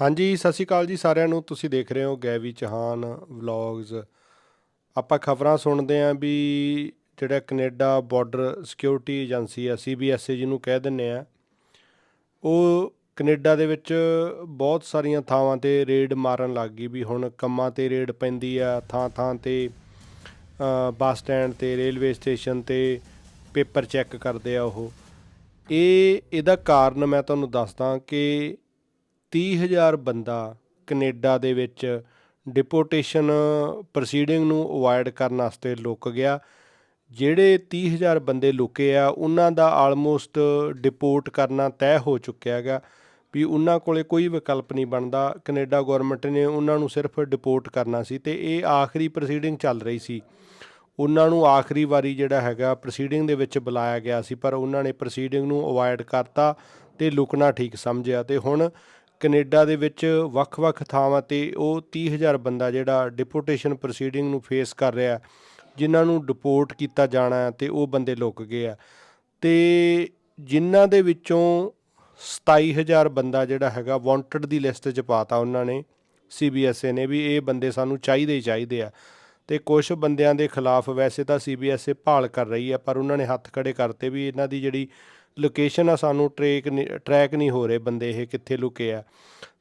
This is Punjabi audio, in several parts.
ਹਾਂਜੀ, ਸਤਿ ਸ਼੍ਰੀ ਅਕਾਲ ਜੀ ਸਾਰਿਆਂ ਨੂੰ। ਤੁਸੀਂ ਦੇਖ ਰਹੇ ਹੋ ਗੈਵੀ ਚੌਹਾਨ ਵਲੌਗਸ ਆਪਾਂ ਖਬਰਾਂ ਸੁਣਦੇ ਆਂ ਵੀ ਜਿਹੜਾ ਕੈਨੇਡਾ ਬਾਰਡਰ ਸਿਕਿਉਰਿਟੀ ਏਜੰਸੀ ਆ ਸੀਬੀਐਸਏ ਜਿਹਨੂੰ ਕਹਿ ਦਿੰਨੇ ਆ ਉਹ ਕੈਨੇਡਾ ਦੇ ਵਿੱਚ ਬਹੁਤ ਸਾਰੀਆਂ ਥਾਵਾਂ ਤੇ ਰੇਡ ਮਾਰਨ ਲੱਗ ਗਈ ਵੀ ਹੁਣ ਕੰਮਾਂ ਤੇ ਰੇਡ ਪੈਂਦੀ ਆ ਥਾਂ ਥਾਂ ਤੇ ਬੱਸ ਸਟੈਂਡ ਤੇ, ਰੇਲਵੇ ਸਟੇਸ਼ਨ ਤੇ ਪੇਪਰ ਚੈੱਕ ਕਰਦੇ ਆ ਉਹ। ਇਹ, ਇਹਦਾ ਕਾਰਨ ਮੈਂ ਤੁਹਾਨੂੰ ਦੱਸਦਾ ਕਿ 30000 ਬੰਦਾ ਕੈਨੇਡਾ ਦੇ ਵਿੱਚ ਡਿਪੋਟੇਸ਼ਨ ਪ੍ਰੋਸੀਡਿੰਗ ਨੂੰ ਅਵੋਇਡ ਕਰਨ ਵਾਸਤੇ ਲੁੱਕ ਗਿਆ। ਜਿਹੜੇ 30000 ਬੰਦੇ ਲੁਕੇ ਆ, ਉਹਨਾਂ ਦਾ ਆਲਮੋਸਟ ਡਿਪੋਰਟ ਕਰਨਾ ਤੈਅ ਹੋ ਚੁੱਕਿਆ ਹੈਗਾ ਵੀ ਉਹਨਾਂ ਕੋਲੇ ਕੋਈ ਵਿਕਲਪ ਨਹੀਂ ਬਣਦਾ। ਕੈਨੇਡਾ ਗਵਰਨਮੈਂਟ ਨੇ ਉਹਨਾਂ ਨੂੰ ਸਿਰਫ ਡਿਪੋਰਟ ਕਰਨਾ ਸੀ ਤੇ ਇਹ ਆਖਰੀ ਪ੍ਰੋਸੀਡਿੰਗ ਚੱਲ ਰਹੀ ਸੀ। ਉਹਨਾਂ ਨੂੰ ਆਖਰੀ ਵਾਰੀ ਜਿਹੜਾ ਹੈਗਾ ਪ੍ਰੋਸੀਡਿੰਗ ਦੇ ਵਿੱਚ ਬੁਲਾਇਆ ਗਿਆ ਸੀ, ਪਰ ਉਹਨਾਂ ਨੇ ਪ੍ਰੋਸੀਡਿੰਗ ਨੂੰ ਅਵੋਇਡ ਕਰਤਾ ਤੇ ਲੁਕਣਾ ਠੀਕ ਸਮਝਿਆ ਤੇ ਹੁਣ ਕੈਨੇਡਾ ਦੇ ਵਿੱਚ ਵੱਖ-ਵੱਖ ਥਾਵਾਂ ਤੇ ਉਹ 30000 ਬੰਦਾ ਜਿਹੜਾ ਡਿਪੋਟੇਸ਼ਨ ਪ੍ਰੋਸੀਡਿੰਗ ਨੂੰ ਫੇਸ ਕਰ ਰਿਹਾ ਜਿਨ੍ਹਾਂ ਨੂੰ ਡਿਪੋਰਟ ਕੀਤਾ ਜਾਣਾ ਹੈ ਤੇ ਉਹ ਬੰਦੇ ਲੁੱਕ ਗਏ ਆ। ਤੇ ਜਿਨ੍ਹਾਂ ਦੇ ਵਿੱਚੋਂ 27000 ਬੰਦਾ ਜਿਹੜਾ ਹੈਗਾ ਵਾਂਟਡ ਦੀ ਲਿਸਟ 'ਚ ਪਾਤਾ ਉਹਨਾਂ ਨੇ ਸੀਬੀਐਸਏ ਨੇ ਵੀ ਇਹ ਬੰਦੇ ਸਾਨੂੰ ਚਾਹੀਦੇ ਹੀ ਚਾਹੀਦੇ ਆ। ਤੇ ਕੁਝ ਬੰਦਿਆਂ ਦੇ ਖਿਲਾਫ ਵੈਸੇ ਤਾਂ ਸੀਬੀਐਸਏ ਭਾਲ ਕਰ ਰਹੀ ਹੈ ਪਰ ਉਹਨਾਂ ਨੇ ਹੱਥ ਖੜੇ ਕਰਤੇ ਵੀ ਇਹਨਾਂ ਦੀ ਜਿਹੜੀ ਲੋਕੇਸ਼ਨ ਆ ਸਾਨੂੰ ਟਰੈਕ ਟਰੈਕ ਨਹੀਂ ਹੋ ਰਹੇ ਬੰਦੇ ਇਹ ਕਿੱਥੇ ਲੁਕੇ ਆ।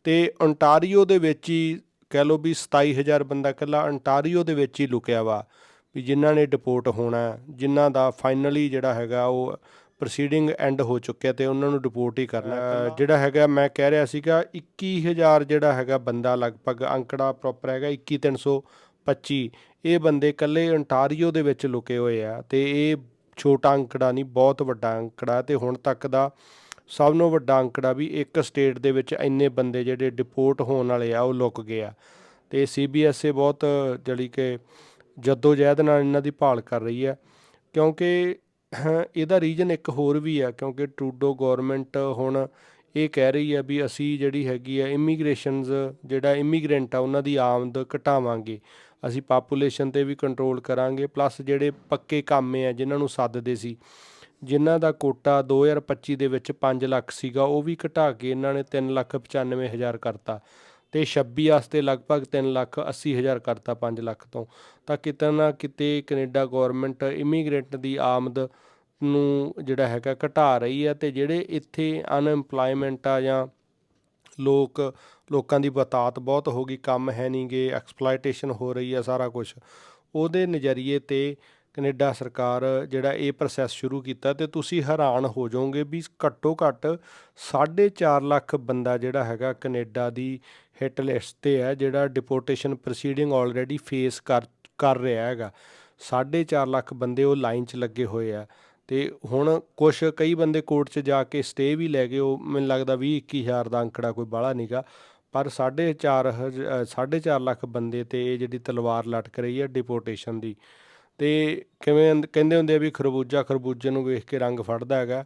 ਤੇ ontario ਦੇ ਵਿੱਚ ਹੀ ਕਹਿ ਲਓ ਵੀ 27000 ਬੰਦਾ ਇਕੱਲਾ ontario ਦੇ ਵਿੱਚ ਹੀ ਲੁਕਿਆ ਵਾ ਵੀ ਜਿਨ੍ਹਾਂ ਨੇ ਡਿਪੋਰਟ ਹੋਣਾ ਜਿਨ੍ਹਾਂ ਦਾ ਫਾਈਨਲੀ ਜਿਹੜਾ ਹੈਗਾ ਉਹ ਪ੍ਰੋਸੀਡਿੰਗ ਐਂਡ ਹੋ ਚੁੱਕਿਆ ਤੇ ਉਹਨਾਂ ਨੂੰ ਡਿਪੋਰਟ ਹੀ ਕਰਨਾ ਜਿਹੜਾ ਹੈਗਾ ਮੈਂ ਕਹਿ ਰਿਹਾ ਸੀਗਾ 21000 ਜਿਹੜਾ ਹੈਗਾ ਬੰਦਾ ਲਗਭਗ ਅੰਕੜਾ ਪ੍ਰੋਪਰ ਹੈਗਾ 21325 ਇਹ ਬੰਦੇ ਇਕੱਲੇ ontario ਦੇ ਵਿੱਚ ਲੁਕੇ ਹੋਏ ਆ ਤੇ ਇਹ ਛੋਟਾ ਅੰਕੜਾ ਨਹੀਂ, ਬਹੁਤ ਵੱਡਾ ਅੰਕੜਾ ਤੇ ਹੁਣ ਤੱਕ ਦਾ ਸਭ ਤੋਂ ਵੱਡਾ ਅੰਕੜਾ ਵੀ ਇੱਕ ਸਟੇਟ ਦੇ ਵਿੱਚ ਇੰਨੇ ਬੰਦੇ ਜਿਹੜੇ ਡਿਪੋਰਟ ਹੋਣ ਵਾਲੇ ਆ, ਉਹ ਲੁੱਕ ਗਏ ਆ। ਤੇ ਸੀਬੀਐਸਏ ਬਹੁਤ ਜਿਹੜੀ ਕਿ ਜੱਦੋ ਜਹਿਦ ਨਾਲ ਇਹਨਾਂ ਦੀ ਭਾਲ ਕਰ ਰਹੀ ਹੈ, ਕਿਉਂਕਿ ਇਹਦਾ ਰੀਜਨ ਇੱਕ ਹੋਰ ਵੀ ਆ, ਕਿਉਂਕਿ ਟਰੂਡੋ ਗਵਰਨਮੈਂਟ ਹੁਣ ਇਹ ਕਹਿ ਰਹੀ ਹੈ ਵੀ ਅਸੀਂ ਜਿਹੜੀ ਹੈਗੀ ਆ ਇਮੀਗ੍ਰੇਸ਼ਨਸ ਜਿਹੜਾ ਇਮੀਗ੍ਰੈਂਟ ਆ, ਉਹਨਾਂ ਦੀ ਆਮਦ ਘਟਾਵਾਂਗੇ। ਅਸੀਂ ਪਾਪੂਲੇਸ਼ਨ ਤੇ ਵੀ ਕੰਟਰੋਲ ਕਰਾਂਗੇ ਪਲੱਸ ਜਿਹੜੇ ਪੱਕੇ ਕਾਮੇ ਆ, ਜਿਨ੍ਹਾਂ ਨੂੰ ਸੱਦਦੇ ਸੀ, ਜਿਨ੍ਹਾਂ ਦਾ ਕੋਟਾ 2025 ਦੇ ਵਿੱਚ 5 ਲੱਖ ਸੀਗਾ, ਉਹ ਵੀ ਘਟਾ ਕੇ ਇਹਨਾਂ ਨੇ 3 ਲੱਖ 95 ਹਜ਼ਾਰ ਕਰਤਾ ਤੇ 26 ਵਾਸਤੇ ਲਗਭਗ 3 ਲੱਖ 80 ਹਜ਼ਾਰ ਕਰਤਾ 5 ਲੱਖ ਤੋਂ। ਤਾਂ ਕਿਤੇ ਨਾ ਕਿਤੇ ਕੈਨੇਡਾ ਗਵਰਨਮੈਂਟ ਇਮੀਗ੍ਰੈਂਟ ਦੀ ਆਮਦ ਨੂੰ ਜਿਹੜਾ ਹੈਗਾ ਘਟਾ ਰਹੀ ਹੈ ਤੇ ਜਿਹੜੇ ਇੱਥੇ ਅਨਐਮਪਲੋਇਮੈਂਟ ਆ ਜਾਂ ਲੋਕ, ਲੋਕਾਂ ਦੀ ਬਤਾਤ ਬਹੁਤ ਹੋ ਗਈ, ਕੰਮ ਹੈ ਨਹੀਂਗੇ ਐਕਸਪਲੋਇਟੇਸ਼ਨ ਹੋ ਰਹੀ ਹੈ ਸਾਰਾ ਕੁਝ ਉਹਦੇ ਨਜ਼ਰੀਏ ਤੇ ਕੈਨੇਡਾ ਸਰਕਾਰ ਜਿਹੜਾ ਇਹ ਪ੍ਰੋਸੈਸ ਸ਼ੁਰੂ ਕੀਤਾ ਤੇ ਤੁਸੀਂ ਹੈਰਾਨ ਹੋ ਜਾਓਗੇ ਵੀ ਘੱਟੋ ਘੱਟ 4.5 ਲੱਖ ਬੰਦਾ ਜਿਹੜਾ ਹੈਗਾ ਕੈਨੇਡਾ ਦੀ ਹਿੱਟ ਲਿਸਟ ਤੇ ਹੈ, ਜਿਹੜਾ ਡਿਪੋਰਟੇਸ਼ਨ ਪ੍ਰੋਸੀਡਿੰਗ ਆਲਰੇਡੀ ਫੇਸ ਕਰ ਕਰ ਰਿਹਾ ਹੈਗਾ। 4.5 ਲੱਖ ਬੰਦੇ ਉਹ ਲਾਈਨ 'ਚ ਲੱਗੇ ਹੋਏ ਆ। ਤੇ ਹੁਣ ਕੁਝ ਕਈ ਬੰਦੇ ਕੋਰਟ 'ਚ ਜਾ ਕੇ ਸਟੇ ਵੀ ਲੈ ਗਏ, ਉਹ ਮੈਨੂੰ ਲੱਗਦਾ 20 21000 ਦਾ ਅੰਕੜਾ ਕੋਈ ਬਾਹਲਾ ਨਹੀਂਗਾ ਪਰ 4.5 4.5 ਲੱਖ ਬੰਦੇ ਤੇ ਇਹ ਜਿਹੜੀ ਤਲਵਾਰ ਲਟਕ ਰਹੀ ਹੈ ਡਿਪੋਰਟੇਸ਼ਨ ਦੀ, ਤੇ ਕਿਵੇਂ ਕਹਿੰਦੇ ਹੁੰਦੇ ਆ ਵੀ ਖਰਬੂਜਾ ਖਰਬੂਜੇ ਨੂੰ ਵੇਖ ਕੇ ਰੰਗ ਫੜਦਾ ਹੈਗਾ,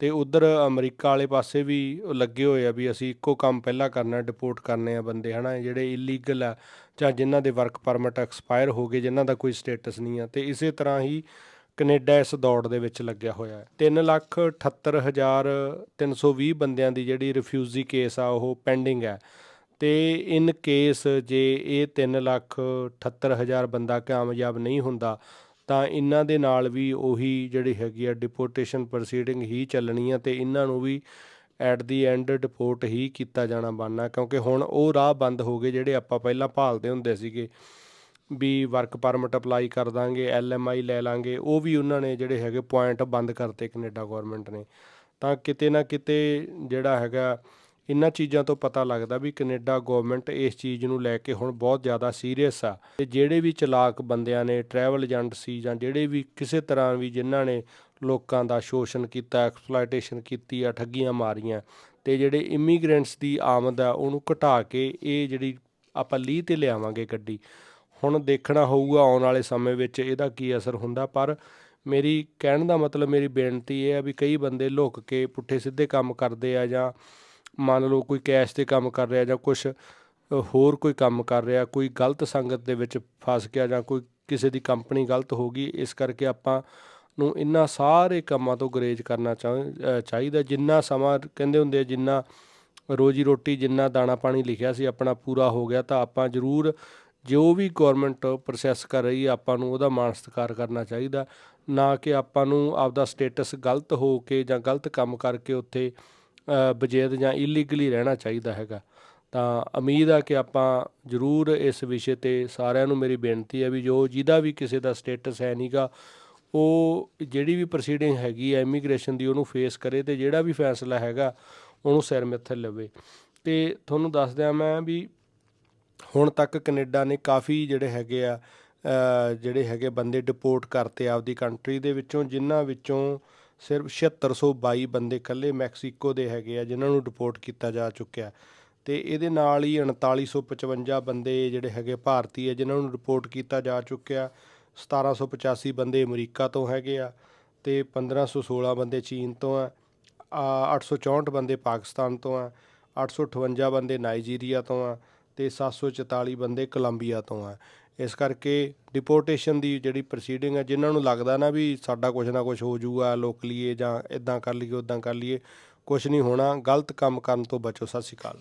ਤੇ ਉਧਰ ਅਮਰੀਕਾ ਵਾਲੇ ਪਾਸੇ ਵੀ ਲੱਗੇ ਹੋਏ ਆ ਵੀ ਅਸੀਂ ਇੱਕੋ ਕੰਮ ਪਹਿਲਾਂ ਕਰਨਾ ਡਿਪੋਰਟ ਕਰਨੇ ਆ ਬੰਦੇ, ਹਨਾ ਜਿਹੜੇ ਇਲੀਗਲ ਆ ਜਾਂ ਜਿਨ੍ਹਾਂ ਦੇ ਵਰਕ ਪਰਮਿਟ ਐਕਸਪਾਇਰ ਹੋ ਗਏ, ਜਿਨ੍ਹਾਂ ਦਾ ਕੋਈ ਸਟੇਟਸ ਨਹੀਂ ਆ, ਤੇ ਇਸੇ ਤਰ੍ਹਾਂ ਹੀ ਕੈਨੇਡਾ ਇਸ ਦੌੜ ਦੇ ਵਿੱਚ ਲੱਗਿਆ ਹੋਇਆ ਹੈ। 378320 ਬੰਦਿਆਂ ਦੀ ਜਿਹੜੀ ਰਿਫਿਊਜੀ ਕੇਸ ਆ, ਉਹ ਪੈਂਡਿੰਗ ਹੈ। ਤੇ ਇਨ ਕੇਸ ਜੇ ਇਹ 378000 ਬੰਦਾ ਕਾਮਯਾਬ ਨਹੀਂ ਹੁੰਦਾ, ਤਾਂ ਇਹਨਾਂ ਦੇ ਨਾਲ ਵੀ ਉਹੀ ਜਿਹੜੀ ਹੈਗੀ ਆ ਡਿਪੋਰਟੇਸ਼ਨ ਪ੍ਰੋਸੀਡਿੰਗ ਹੀ ਚੱਲਣੀ ਆ ਤੇ ਇਹਨਾਂ ਨੂੰ ਵੀ ਐਟ ਦੀ ਐਂਡ ਡਿਪੋਰਟ ਹੀ ਕੀਤਾ ਜਾਣਾ ਬਣਨਾ, ਕਿਉਂਕਿ ਹੁਣ ਉਹ ਰਾਹ ਬੰਦ ਹੋ ਗਏ ਜਿਹੜੇ ਆਪਾਂ ਪਹਿਲਾਂ ਭਾਲਦੇ ਹੁੰਦੇ ਸੀਗੇ। ਵੀ ਵਰਕ ਪਰਮਿਟ ਅਪਲਾਈ ਕਰ ਦਾਂਗੇ ਐਲਐਮਆਈ ਲੈ ਲਾਂਗੇ, ਉਹ ਵੀ ਉਹਨਾਂ ਨੇ ਜਿਹੜੇ ਹੈਗੇ ਪੁਆਇੰਟ ਬੰਦ ਕਰਤੇ ਕੈਨੇਡਾ ਗਵਰਨਮੈਂਟ ਨੇ। ਤਾਂ ਕਿਤੇ ਨਾ ਕਿਤੇ ਜਿਹੜਾ ਹੈਗਾ, ਇਹਨਾਂ ਚੀਜ਼ਾਂ ਤੋਂ ਪਤਾ ਲੱਗਦਾ ਵੀ ਕੈਨੇਡਾ ਗਵਰਨਮੈਂਟ ਇਸ ਚੀਜ਼ ਨੂੰ ਲੈ ਕੇ ਹੁਣ ਬਹੁਤ ਜ਼ਿਆਦਾ ਸੀਰੀਅਸ ਆ। ਤੇ ਜਿਹੜੇ ਵੀ ਚਲਾਕ ਬੰਦਿਆਂ ਨੇ ਟਰੈਵਲ ਏਜੰਟ ਸੀ ਜਾਂ ਜਿਹੜੇ ਵੀ ਕਿਸੇ ਤਰ੍ਹਾਂ ਵੀ ਜਿਨ੍ਹਾਂ ਨੇ ਲੋਕਾਂ ਦਾ ਸ਼ੋਸ਼ਣ ਕੀਤਾ ਐਕਸਪਲੋਇਟੇਸ਼ਨ ਕੀਤੀ ਆ, ਠੱਗੀਆਂ ਮਾਰੀਆਂ, ਤੇ ਜਿਹੜੇ ਇਮੀਗ੍ਰੈਂਟਸ ਦੀ ਆਮਦ ਆ, ਉਹਨੂੰ ਘਟਾ ਕੇ ਇਹ ਜਿਹੜੀ ਆਪਾਂ ਲੀਹ ਤੇ ਲਿਆਵਾਂਗੇ ਗੱਡੀ ਹੁਣ ਦੇਖਣਾ ਹੋਊਗਾ ਆਉਣ ਵਾਲੇ ਸਮੇਂ ਵਿੱਚ ਇਹਦਾ ਕੀ ਅਸਰ ਹੁੰਦਾ, ਪਰ ਮੇਰੀ ਕਹਿਣ ਦਾ ਮਤਲਬ, ਮੇਰੀ ਬੇਨਤੀ ਇਹ ਹੈ ਵੀ ਕਈ ਬੰਦੇ ਲੁੱਕ ਕੇ ਪੁੱਠੇ ਸਿੱਧੇ ਕੰਮ ਕਰਦੇ ਆ ਜਾਂ ਮੰਨ ਲਓ ਕੋਈ ਕੈਸ਼ ਤੇ ਕੰਮ ਕਰ ਰਿਹਾ ਜਾਂ ਕੁਝ ਹੋਰ ਕੋਈ ਕੰਮ ਕਰ ਰਿਹਾ, ਕੋਈ ਗਲਤ ਸੰਗਤ ਦੇ ਵਿੱਚ ਫਸ ਗਿਆ ਜਾਂ ਕੋਈ ਕਿਸੇ ਦੀ ਕੰਪਨੀ ਗਲਤ ਹੋ ਗਈ, ਇਸ ਕਰਕੇ ਆਪਾਂ ਨੂੰ ਇਹਨਾਂ ਸਾਰੇ ਕੰਮਾਂ ਤੋਂ ਗਰੇਜ ਕਰਨਾ ਚਾਹ- ਚਾਹੀਦਾ, ਜਿੰਨਾ ਸਮਾਂ ਕਹਿੰਦੇ ਹੁੰਦੇ ਆ, ਜਿੰਨਾ ਰੋਜੀ ਰੋਟੀ, ਜਿੰਨਾ ਦਾਣਾ ਪਾਣੀ ਲਿਖਿਆ ਸੀ, ਆਪਣਾ ਪੂਰਾ ਹੋ ਗਿਆ, ਤਾਂ ਆਪਾਂ ਜ਼ਰੂਰ ਜੋ ਵੀ ਗਵਰਨਮੈਂਟ ਪ੍ਰੋਸੈਸ ਕਰ ਰਹੀ ਹੈ, ਆਪਾਂ ਨੂੰ ਉਹਦਾ ਮਾਣ ਸਤਿਕਾਰ ਕਰਨਾ ਚਾਹੀਦਾ। ਨਾ ਕਿ ਆਪਾਂ ਨੂੰ ਆਪਦਾ ਸਟੇਟਸ ਗਲਤ ਹੋ ਕੇ ਜਾਂ ਗਲਤ ਕੰਮ ਕਰਕੇ ਉੱਥੇ ਬਜੇਦ ਜਾਂ ਇਲੀਗਲੀ ਰਹਿਣਾ ਚਾਹੀਦਾ ਹੈਗਾ। ਤਾਂ ਉਮੀਦ ਆ ਕਿ ਆਪਾਂ ਜ਼ਰੂਰ ਇਸ ਵਿਸ਼ੇ ਤੇ ਸਾਰਿਆਂ ਨੂੰ ਮੇਰੀ ਬੇਨਤੀ ਹੈ ਵੀ ਜੋ ਜਿਹਦਾ ਵੀ ਕਿਸੇ ਦਾ ਸਟੇਟਸ ਹੈ ਨਹੀਂਗਾ ਉਹ ਜਿਹੜੀ ਵੀ ਪ੍ਰੋਸੀਡਿੰਗ ਹੈਗੀ ਹੈ ਇਮੀਗ੍ਰੇਸ਼ਨ ਦੀ ਉਹਨੂੰ ਫੇਸ ਕਰੇ ਤੇ ਜਿਹੜਾ ਵੀ ਫੈਸਲਾ ਹੈਗਾ, ਉਹਨੂੰ ਸਿਰ ਮੱਥੇ ਲਵੇ। ਤੇ ਤੁਹਾਨੂੰ ਦੱਸ ਦਿਆਂ ਮੈਂ ਵੀ ਹੁਣ ਤੱਕ ਕੈਨੇਡਾ ਨੇ ਕਾਫੀ ਜਿਹੜੇ ਹੈਗੇ ਆ ਜਿਹੜੇ ਹੈਗੇ ਬੰਦੇ ਡਿਪੋਰਟ ਕਰਤੇ ਆਪਦੀ ਕੰਟਰੀ ਦੇ ਵਿੱਚੋਂ, ਜਿਨ੍ਹਾਂ ਵਿੱਚੋਂ ਸਿਰਫ 7622 ਬੰਦੇ ਇਕੱਲੇ ਮੈਕਸੀਕੋ ਦੇ ਹੈਗੇ ਆ, ਜਿਨ੍ਹਾਂ ਨੂੰ ਡਿਪੋਰਟ ਕੀਤਾ ਜਾ ਚੁੱਕਿਆ। ਤੇ ਇਹਦੇ ਨਾਲ ਹੀ 3955 ਬੰਦੇ ਜਿਹੜੇ ਹੈਗੇ ਭਾਰਤੀ ਹੈ ਜਿਨ੍ਹਾਂ ਨੂੰ ਰਿਪੋਰਟ ਕੀਤਾ ਜਾ ਚੁੱਕਿਆ। 1785 ਬੰਦੇ ਅਮਰੀਕਾ ਤੋਂ ਹੈਗੇ ਆ ਤੇ 1516 ਬੰਦੇ ਚੀਨ ਤੋਂ ਆ ਆ 864 ਬੰਦੇ ਪਾਕਿਸਤਾਨ ਤੋਂ ਆ 858 ਬੰਦੇ ਨਾਈਜੀਰੀਆ ਤੋਂ ਆ ਤੇ 744 ਬੰਦੇ ਕੋਲੰਬੀਆ ਤੋਂ ਆ। ਇਸ ਕਰਕੇ ਡਿਪੋਰਟੇਸ਼ਨ ਦੀ ਜਿਹੜੀ ਪ੍ਰੋਸੀਡਿੰਗ ਹੈ ਜਿਨ੍ਹਾਂ ਨੂੰ ਲੱਗਦਾ ਨਾ ਵੀ ਸਾਡਾ ਕੁਝ ਨਾ ਕੁਝ ਹੋ ਜਾਊਗਾ ਲੋਕ ਲਈਏ ਜਾਂ ਇਦਾਂ ਕਰ ਲਈਏ ਉਦਾਂ ਕਰ ਲਈਏ ਕੁਝ ਨਹੀਂ ਹੋਣਾ, ਗਲਤ ਕੰਮ ਕਰਨ ਤੋਂ ਬਚੋ। ਸਤਿ ਸ਼੍ਰੀ ਅਕਾਲ।